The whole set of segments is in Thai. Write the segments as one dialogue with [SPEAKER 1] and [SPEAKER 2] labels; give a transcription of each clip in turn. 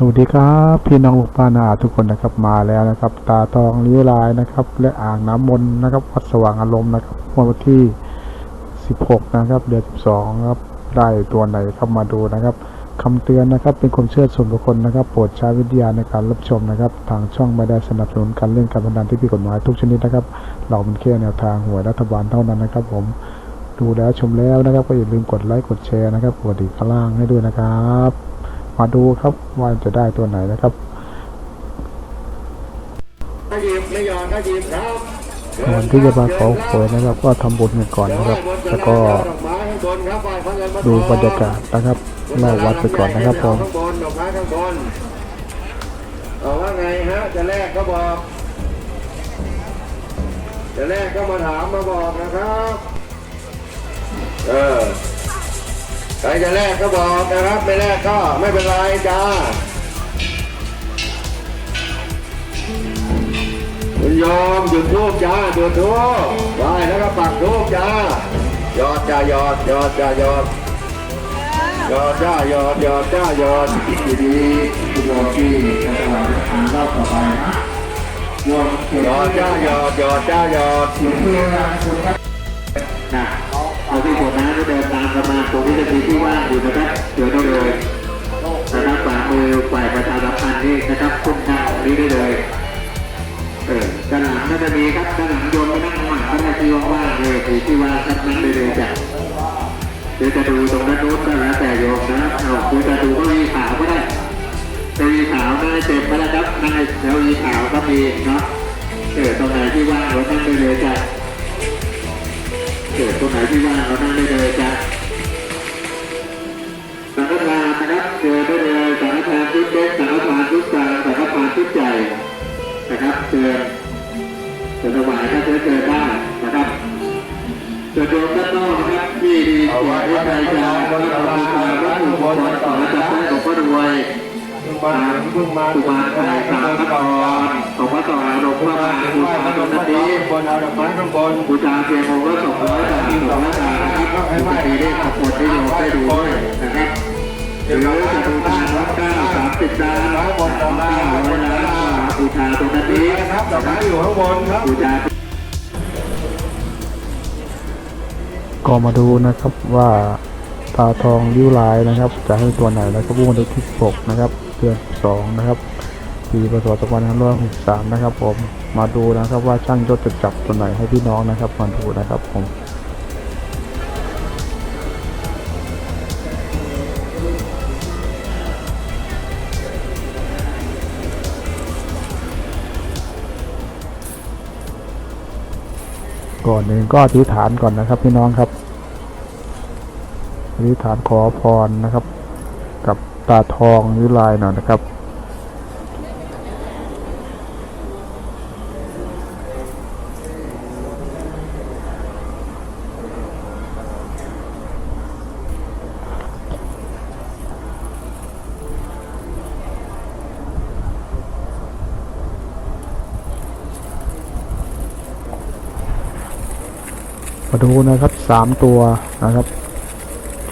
[SPEAKER 1] สวัสดีครับพี่น้องลูกป้านาทุกคนนะครับมาแล้วนะครับ ตาทองลิ้วลายนะครับ และอ่างน้ำมนต์นะครับวัดสว่างอารมณ์นะครับวันที่ 16 นะครับ เดือน 12 ครับได้ตัวไหนเข้ามาดูนะครับคำเตือนนะครับ เป็นความเชื่อส่วนบุคคลนะครับ โปรดใช้วิทยาณในการรับชมนะครับ ทางช่องไม่ได้สนับสนุนการเล่นการพนันที่ผิดกฎหมายทุกชนิดนะครับ เราเป็นแค่แนวทางหวยรัฐบาลเท่านั้นนะครับ ผมดูแล้วชมแล้วนะครับ ก็อย่าลืมกดไลค์กดแชร์นะครับกดติดข้างล่างให้ด้วยนะครับ มาดูครับว่าจะได้ตัวไหนนะครับ
[SPEAKER 2] ถ้าหยิบไม่หยอดก็หยิบครับ
[SPEAKER 1] ก่อนที่จะมาขอหวยนะครับ ก็ทำบุญกันก่อนนะครับ แล้วก็ดูบรรยากาศนะครับรอบวัดไปก่อนนะครับผม
[SPEAKER 2] ข้างบนดอกไม้ข้างบนเอาว่าไงฮะจะแลกก็บอก จะแลกก็มาถามมาบอกนะครับ เออ ใครจะแลกก็บอกนะครับ ไม่แลกก็ไม่เป็นไรจ้า คุณโยมหยุดทูบจ้าหยุดทูบไหว้แล้วก็ปักทูบจ้า ยอดจ้ายอดยอดจ้ายอดยอดจ้ายอดยอดจ้ายอดดีดีๆคุณโยมที่จะถวายทานรอบต่อไปนะยอดยอดจ้ายอดยอดจ้ายอดนะเอาที่ผมนะก็เดินตามกั ตรงนี้จะมีที่ว่างอยู่นะครับเดี๋ยวได้เลยนะครับฝ่ามือฝ่ายประชาสัมพันธ์นี่นะครับคุ้มทางนี้ได้เลยเออด้านหลังน่าจะมีครับด้านหลังโยนไปนั่งหลังก็ได้ที่ว่างๆเลยที่ที่ว่างครับนั่งได้เลยจ้ะเดี๋ยวจะดูตรงด้นโน้นก็แล้วแต่โยมนะเอาคุณจะดูก็มีขาวก็ได้เก้าอี้ขาวนั่งให้เต็มไปแล้วครับนั่งให้เก้าอี้ขาวก็มีเนาะเออตรงไหนที่ว่างเรานั่งได้เลยจ้ะเออตรงไหนที่ว่างเรานั่งได้เลยจ้ะ สังฆทานนะครับเจอได้เลยสังฆทานชุดเล็กสังฆทานชุดกลางสังฆทานชุดใหญ่นะครับเชิญเชิญถวายถ้าจะเจอได้นะครับเชิญโยมด้านนอกนะครับที่ดีเอาไว้ว่าใครจะเอาไปเอาไปวัตถุมงคลต่อจากได้ของพระรวยตามกุมารไทยสามพระ กรของพระต่อหลวงพ่อมาบูชาตรงนี้บนเอาดอกไม้ข้างบนบูชาเพียงองค์ละสองร้อยบาทสองร้อยบาทนะครับให้ดีได้ขอบคุณที่โยมได้ดูด้วยนะครับหรือจะดูทางวัดเก้าสามสิบดาวร้อยบนดอกไม้ร้อยล้านบาทบูชาตรงนี้นะครับดอกไม้อยู่ข้างบนครับบูชา
[SPEAKER 1] ก็มาดูนะครับว่าตาทองลิ้วลายนะครับ จะให้ตัวไหนนะครับวันที่16นะครับเดือน2นะครับ ปีพศ2563นะครับ ผมมาดูนะครับว่าช่างยศจะจับตัวไหนให้พี่น้องนะครับมาดูนะครับผมก่อนหนึ่งก็อธิษฐานก่อนนะครับพี่น้องครับอธิษฐานขอพรนะครับ กับตาทองวิไลหน่อยนะครับ มาดูนะครับสามตัวนะครับ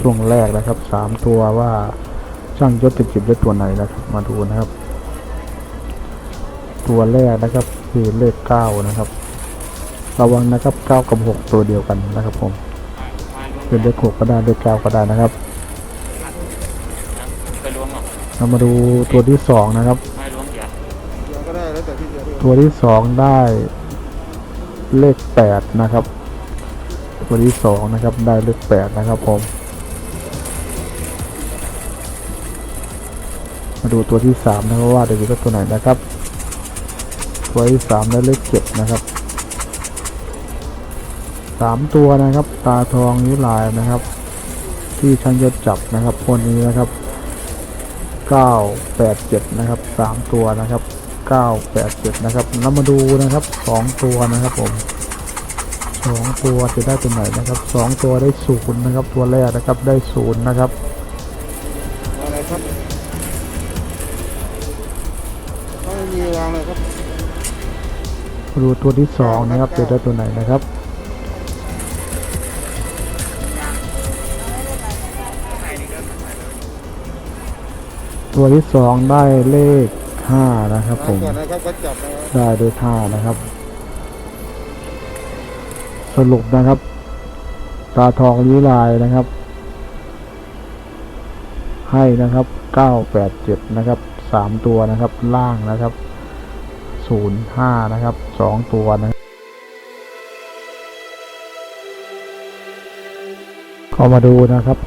[SPEAKER 1] ช่วงแรกนะครับสามตัวว่าช่างยศติดจิบได้ตัวไหนนะครับ มาดูนะครับ ตัวแรกนะครับ คือเลขเก้านะครับ ระวังนะครับเก้ากับหกตัวเดียวกันนะครับ ผมเป็นเลขหกก็ได้เลขเก้าก็ได้นะครับเรามาดูตัวที่สองนะครับ ตัวที่สองได้เลขแปดนะครับ ตัวที่สองนะครับได้เลขแปดนะครับผม มาดูตัวที่สามนะครับว่าเดี๋ยวตัวไหนนะครับ ตัวที่สามได้เลขเจ็ดนะครับสามตัวนะครับ ตาทองนิ้วลายนะครับ ที่ช่างยศจับนะครับคนนี้นะครับเก้าแปดเจ็ดนะครับสามตัวนะครับเก้าแปดเจ็ดนะครับแล้วมาดูนะครับสองตัวนะครับผม สองตัวจะได้ตัวไหนนะครับสองตัวได้ศูนย์นะครับตัวแรกนะครับได้ศูนย์นะครับ
[SPEAKER 3] อะไรครับไม่มีวางเลยครับ
[SPEAKER 1] มาดูตัวที่สองนะครับจะได้ตัวไหนนะครับ
[SPEAKER 4] ข้างในนี่ก็
[SPEAKER 1] ตัวที่สองได้เลขห้านะครับผม
[SPEAKER 3] ก่อนนะครับก็จับนะครับ
[SPEAKER 1] ได้ด้วยท่านะครับ สรุปนะครับ ตาทองลิ้วลายนะครับ ให้นะครับเก้าแปดเจ็ดนะครับสามตัวนะครับ ล่างนะครับศูนย์ห้านะครับสองตัวนะครับก็มาดูนะครับ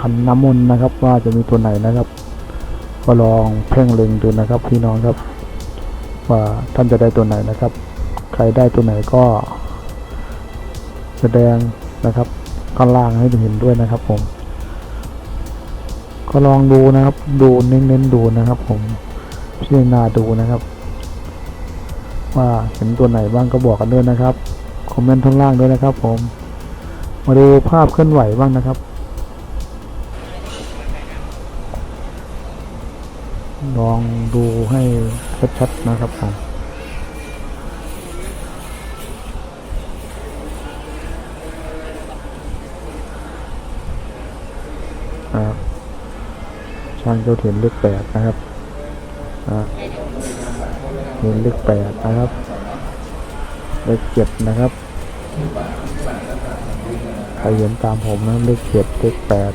[SPEAKER 1] ขันน้ำมนต์นะครับ ว่าจะมีตัวไหนนะครับ ก็ลองเพ่งเล็งดูนะครับ พี่น้องครับ ว่าท่านจะได้ตัวไหนนะครับ ใครได้ตัวไหนก็ สดงนะครับข้างล่างให้เห็นด้วยนะครับผม ก็ลองดูนะครับ ดูเน้นๆดูนะครับ ผมพิจารณาดูนะครับ ว่าเห็นตัวไหนบ้างก็บอกกันด้วยนะครับคอมเมนต์ข้างล่างด้วยนะครับ ผม มาดูภาพเคลื่อนไหวบ้างนะครับลองดูให้ชัดๆนะครับผม ช่างจะเห็นเลขแปดนะครับเห็นเลขแปดนะครับเลขเจ็ดนะครับใครเห็นตามผมนะเลขเจ็ดเลขแปด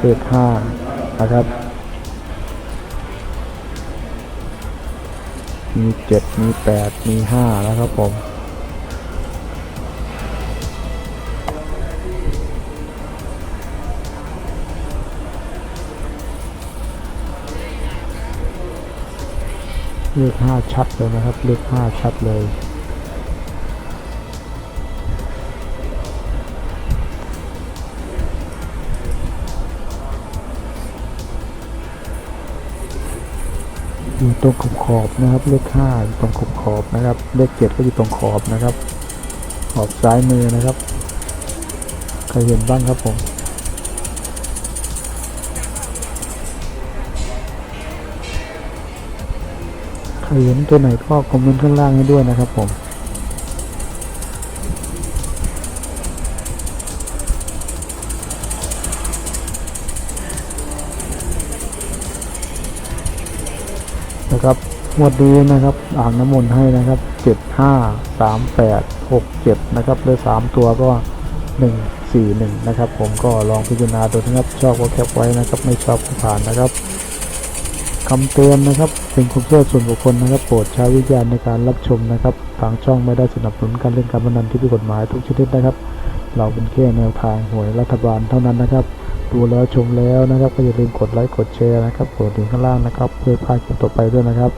[SPEAKER 1] เลขห้านะครับ มีเจ็ดมีแปดมีห้าแล้วครับผม เลขห้าชัดเลยนะครับ เลขห้าชัดเลยอยู่ตรงขอบขอบนะครับ เลขห้าอยู่ตรงขอบขอบนะครับ เลขเจ็ดก็อยู่ตรงขอบนะครับ ขอบซ้ายมือนะครับ ใครเห็นบ้างครับผม ครเห็นตัวไหนก็คอมเมนต์ข้างล่างให้ด้วยนะครับผมนะครับงวดนี้นะครับอ่างน้ำมนต์ให้นะครับเจ็ดห้าสามแปดหกเจ็ดนะครับเลยสามตัวก็หนึ่งสี่หนึ่งนะครับ ผมก็ลองพิจารณาดูนะครับชอบก็แคปไว้นะครับ ไม่ชอบก็ผ่านนะครับ คำเตือนนะครับเป็นความเชื่อส่วนบุคคลนะครับ โปรดใช้วิจารณ์ในการรับชมนะครับทางช่องไม่ได้สนับสนุนการเล่นการพนันที่ผิดกฎหมายทุกชนิดนะครับ เราเป็นแค่แนวทางหวยรัฐบาลเท่านั้นนะครับ ดูแล้วชมแล้วนะครับ ก็อย่าลืมกดไลค์กดแชร์นะครับกดถึงข้างล่างนะครับ เพื่อพาคลิปต่อไปด้วยนะครับ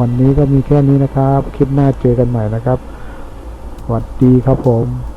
[SPEAKER 1] วันนี้ก็มีแค่นี้นะครับ คลิปหน้าเจอกันใหม่นะครับสวัสดีครับผม